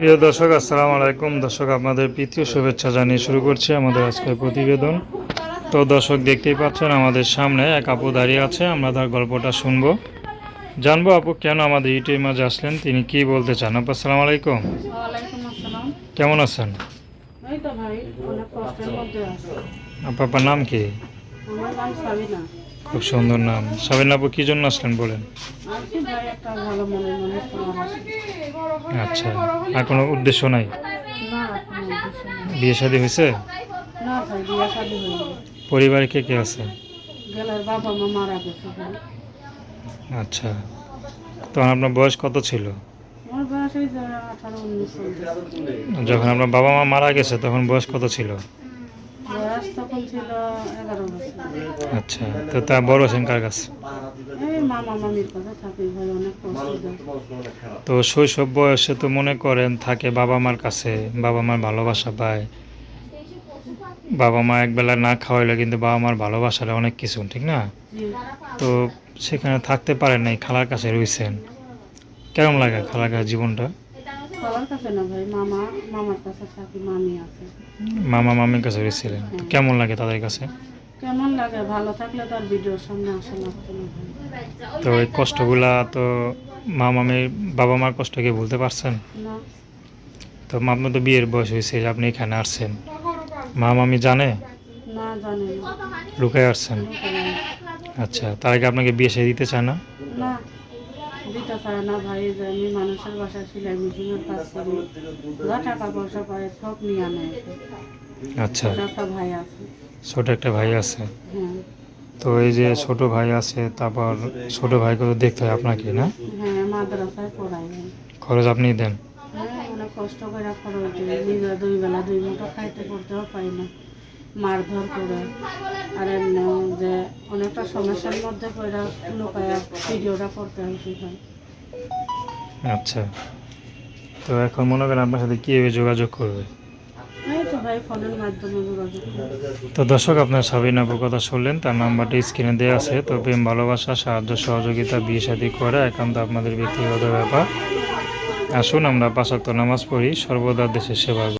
প্রিয় দর্শক আসসালামু আলাইকুম। দর্শক আপনাদের প্রীতীয় শুভেচ্ছা জানিয়ে শুরু করছি আমাদের আজকের প্রতিবেদন। তো দর্শক দেখতেই পাচ্ছেন আমাদের সামনে এক আপু দাঁড়িয়ে আছে আমরা তার গল্পটা শুনব। জানব আপু কেন আমাদের ইউটিউবের মাঝে আসলেন তিনি কি বলতে চান? আপু আসসালামু আলাইকুম। কেমন আছেন? এই তো ভাই অনেক কষ্টের মধ্যে আছে। আপু আপনার নাম কি? আমার নাম সাবিনা। খুব সুন্দর নাম। সাবিন আপু কি জন্য আসলেন বলেন? আচ্ছা আর কোনো উদ্দেশ্য নাই। বিয়ে শাদী হয়েছে? পরিবারে কে কে আছে? আচ্ছা তখন আপনার বয়স কত ছিল। যখন আপনার বাবা মা মারা গেছে তখন বয়স কত ছিল? আচ্ছা তো তা বড় আছেন কার কাছে? তো শৈশব বয়সে তো মনে করেন থাকে বাবা মার কাছে বাবা মার ভালোবাসা পায়। বাবা মা একবেলা না খাওয়াইলে কিন্তু বাবা মার ভালোবাসাটা অনেক কিছু ঠিক না? তো সেখানে থাকতে পারেন নাই খালার কাছে রয়েছেন কেমন লাগে খালার কাছে জীবনটা? সবার কাছে না ভাই মামা মামার কাছে রয়েছিলেন তো কেমন লাগে তাদের কাছে? কেমন লাগে? ভালো থাকলে তার ভিডিওর সামনে আসা লাগতো না। তো এই কষ্টগুলা তো মা মামির বাবা মার কষ্টকে ভুলতে পারছেন? না। তো আপনার তো বিয়ের বয়স হয়েছে আপনি এখানে আসছেন। মা মামি জানে? না জানি লুকায় আসছেন? আচ্ছা তার আগে আপনাকে বিয়ে সে দিতে চায় না? না দিতে পারে না ভাই যে আমি মানুষের বাসায় সেলাই মেশিনের কাজ করি। যা টাকা পয়সা পায় সব নিয়ে আনে। আচ্ছা। একটা ভাই আছে। ছোট একটা ভাই আছে। হ্যাঁ। তো এই যে ছোট ভাই আছে তারপর ছোট ভাইকে তো দেখতে হয় আপনাকে না? হ্যাঁ মাদ্রাসায় পড়াই খরচ আপনি দেন। হ্যাঁ কষ্ট করে খরচ নিজে দুই বেলা দুই মুঠো খাইতে পড়তেও পারি না। মারধর করে। আর এমনি যে অনেকটা সমস্যার মধ্যে পড়ে লোকায় ভিডিওটা করতে হয় সেখানে। আচ্ছা। তো এখন মনে করেন আপনার সাথে কীভাবে যোগাযোগ করবে? তো দর্শক, আপনার সাবিন নব কথা শুনলেন, তার নাম্বারটি স্ক্রিনে দেওয়া আছে। তো প্রেম, ভালোবাসা, সাহায্য, সহযোগিতা, বিয়ে শাদী করা একান্ত আপনাদের ব্যক্তিগত ব্যাপার। আসুন, আমরা পাশাক্ত নামাজ পড়ি। সর্বদা দেশের সেবা।